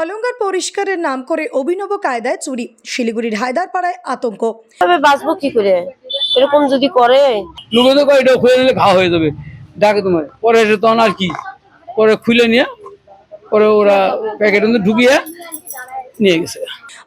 অলঙ্কার পরিষ্কারের নাম করে অভিনব কায়দায় চুরি। শিলিগুড়ির হায়দার পাড়ায় আতঙ্ক। তবে বাঁচবো কি করে? এরকম যদি করে? লোকে তো কয় এটা খুলে নিলে ঘা হয়ে যাবে। ডাকে তোমার পরে এসে তখন আর কি? পরে খুলে নিয়ে পরে ওরা প্যাকেটের মধ্যে ঢুকিয়ে নিয়ে গেছে।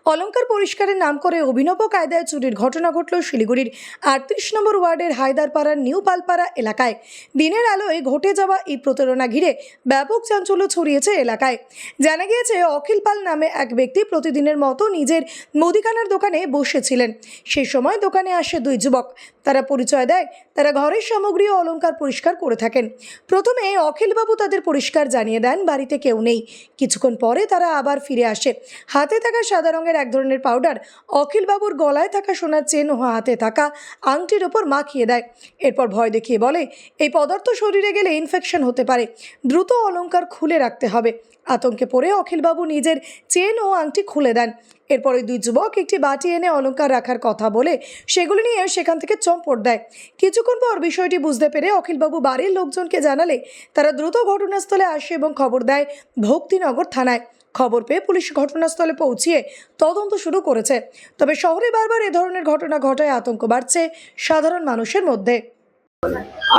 অলঙ্কার পরিষ্কারের নাম করে অভিনব কায়দায় চুরির ঘটনা ঘটল শিলিগুড়ির আটত্রিশ নম্বর ওয়ার্ডের হায়দারপাড়ার নিউ পালপাড়া এলাকায়। দিনের আলোয় ঘটে যাওয়া এই প্রতারণা ঘিরে ব্যাপক চাঞ্চল্য ছড়িয়েছে এলাকায়। জানা গিয়েছে, অখিল পাল নামে এক ব্যক্তি প্রতিদিনের মতো নিজের মুদিখানার দোকানে বসেছিলেন। সেই সময় দোকানে আসে দুই যুবক। তারা পরিচয় দেয়, তারা ঘরের সামগ্রী ও অলংকার পরিষ্কার করে থাকেন। প্রথমে অখিলবাবু তাদের পরিষ্কার জানিয়ে দেন, বাড়িতে কেউ নেই। কিছুক্ষণ পরে তারা আবার ফিরে আসে। হাতে থাকা সাদা রঙের এক ধরনের পাউডার অখিলবাবুর গলায় থাকা সোনার চেন ও হাতে থাকা আংটির ওপর মাখিয়ে দেয়। এরপর ভয় দেখিয়ে বলে, এই পদার্থ শরীরে গেলে ইনফেকশন হতে পারে। দ্রুত অলংকার খুলে রাখতে হবে। আতঙ্কে পড়ে অখিলবাবু নিজের চেন ও আংটি খুলে দেন। এরপর ওই দুই যুবক একটি বাটি এনে অলংকার রাখার কথা বলে সেগুলি নিয়ে সেখান থেকে চম্পট দেয়। কিছুক্ষণ পর বিষয়টি বুঝতে পেরে অখিলবাবু বাড়ির লোকজনকে জানালে, তারা দ্রুত ঘটনাস্থলে আসে এবং খবর দেয় ভক্তিনগর থানায়। খবর পেয়ে পুলিশ ঘটনাস্থলে পৌঁছিয়ে তদন্ত শুরু করেছে। তবে শহরে বারবার এ ধরনের ঘটনা ঘটায় আতঙ্ক বাড়ছে সাধারণ মানুষের মধ্যে।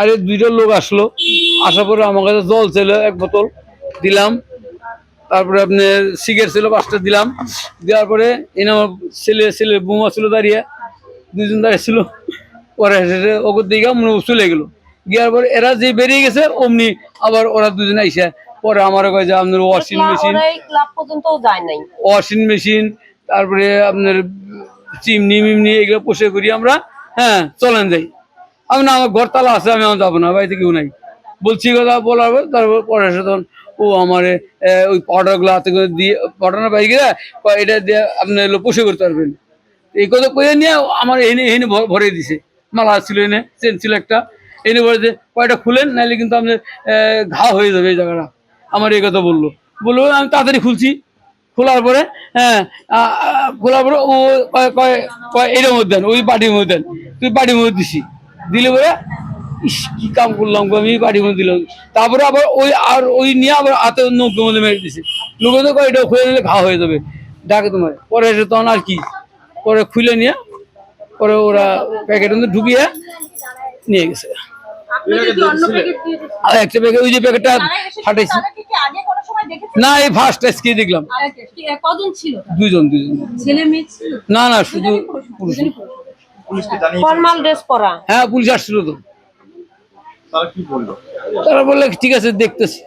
আরে দুইটা লোক আসলো। আসার পরে আমার কাছে জল ছিল, এক বোতল দিলাম। তারপরে আপনার সিগারেট ছিল, পাঁচটা দিলাম। দেওয়ার পরে এনে আমার ছেলে ছেলে বৌমা ছিল দাঁড়িয়ে দুজন দাঁড়িয়ে ছিল। পরে এসে ওকে দিকে মনে চলে গেলো। গিয়ার পরে এরা যে বেরিয়ে গেছে, অমনি আবার ওরা দুজন আইসে পরে আমার কয় যে আপনার ওয়াশিং মেশিন পর্যন্ত যায় নাই। ওয়াশিং মেশিন তারপরে আপনার চিমনি মিমনি এগুলো পোষে করি আমরা হ্যাঁ চলেন যাই। আমি না আমার ঘর তালা আছে আমি আমার যাব না বাড়িতে কেউ নাই। বলছি কথা বলার পর তারপর পরে তখন ও আমার ওই পাউডারগুলো হাতে করে দিয়ে পাউডার বাইরে এটা দিয়ে আপনি পোষে করতে পারবেন। এই কথা কয়ে নিয়ে আমার এনে এনে ভরে দিছে। মালা ছিল এনে চেন ছিল একটা। এনে ভরে দিয়ে কয়টা খুলেন নাহলে কিন্তু আপনার ঘা হয়ে যাবে এই জায়গাটা। আমার এই কথা বলল। বলল আমি তাড়াতাড়ি খুলছি। খোলার পরে হ্যাঁ খোলার পরে ও কয় কয় এটার মধ্যে দেন, ওই বাটির মধ্যে দেন। তুই বাটির মধ্যে দিছি। দিলে পরে ইস কি কাম করলাম গো, আমি বাড়ির মধ্যে দিলাম। তারপরে আবার ওই আর ওই নিয়ে আবার হাতে নৌকের মধ্যে মেরে দিছে। লোকে তো এটা খুলে নিলে ঘা হয়ে যাবে। ডাকে তোমার পরে এসে তখন আর কি? পরে খুলে নিয়ে পরে ওরা প্যাকেটের মধ্যে ঢুকিয়ে নিয়ে গেছে। আর একটা প্যাকেট ওই যে প্যাকেটটা ফাটাইছি। না এই ফার্স্ট আজকে দেখলাম। কজন ছিল দুইজন দুইজন। ছেলে মেয়ে ছিল না না শুধু পুরুষ। ফর্মাল ড্রেস পরা। হ্যাঁ পুলিশ আসছিল তো। তারা কি বলল? তারা বললে ঠিক আছে দেখতেছি।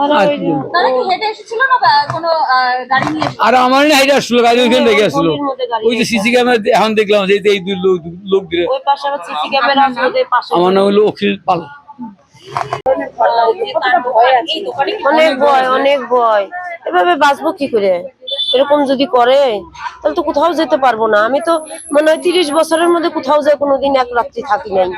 আর ওই কি যে বলব? তারা কি হেঁটে এসেছিল না বা কোনো আহ, গাড়ি নিয়ে এসেছিল? আর আমার না এটা আসলো গাড়ি ওইখানে ওই যে সিসি ক্যামেরা এখন দেখলাম যে এই দুই লোক লোক দিলে ওই পাশে আবার সিসি ক্যামেরা আছে ওদের পাশে আমার নাম হলো অখিল পাল। অনেক ভয় অনেক ভয়। এভাবে বাঁচবো কি করে? এরকম যদি করে, তাহলে তো কোথাও যেতে পারব না। আমি তো মানে তিরিশ বছরের মধ্যে কোথাও যাই কোনোদিন এক রাত্রি থাকি নাই।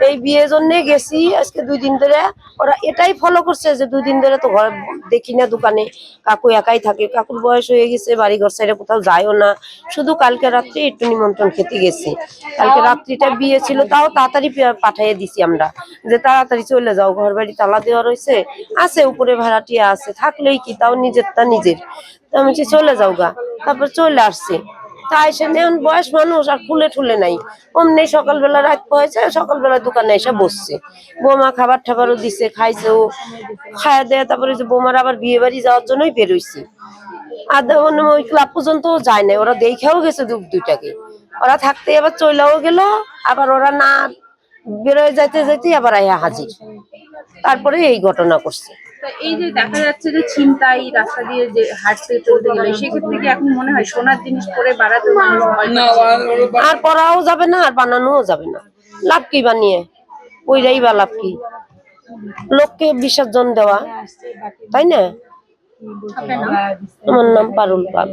এই বিয়ে জন্য গেছি, আজকে দুই দিন ধরে। ওরা এটাই ফলো করছে যে দুই দিন ধরে তো ঘর দেখি না দোকানে। কাকু একাই থাকে, কাকুর বয়স হয়ে গেছে বাড়ি ঘর সাইডে কোথাও যায়ও না। শুধু কালকে রাত্রে একটু নিমন্ত্রণ খেতে গেছি। কালকে রাত্রিটা বিয়ে ছিল, তাও তাড়াতাড়ি পে- পাঠিয়ে দিছি আমরা। যে তাড়াতাড়ি চলে যাও ঘর বাড়ি তালা দেওয়া রয়েছে। আছে, উপরে ভাড়াটিয়া আছে, থাকলেই কি? তাও নিজেরটা নিজের। তো আমি চলে যাও গা। তারপর চলে আসছে। তাই সে এখন বয়স মানুষ, আর খুলে ঠুলে নাই। অমনি সকালবেলা রাত হয়েছে, সকালবেলা দোকানে এসে বসছে। বোমা খাবার টাবারও দিছে, খাইছে ও। খায় দেয়, তারপরে যে বৌমার আবার বিয়ে বাড়ি যাওয়ার জন্যই বেরোইছি আর যেমন ওই ক্লাব পর্যন্ত যায় নাই, ওরা দেখেও গেছে দুপ দুইটাকে। ওরা থাকতে আবার চলেও গেল, আবার ওরা না বেরোয় যাইতে যাইতে আবার হাজির। তারপরে এই ঘটনা করছে। তো এই যে দেখা যাচ্ছে যে ছিনতাই রাস্তা দিয়ে যে হাঁটতে চলতে গেলে সেক্ষেত্রে কি এখন মনে হয় সোনার জিনিস পরে বাড়াতে? আর পড়াও যাবে না আর বানানোও যাবে না। লাভ কি বানিয়ে? ওইটাই বা লাভ কি? লোককে বিসর্জন দেওয়া তাই না? আমার নাম পারুল পাল।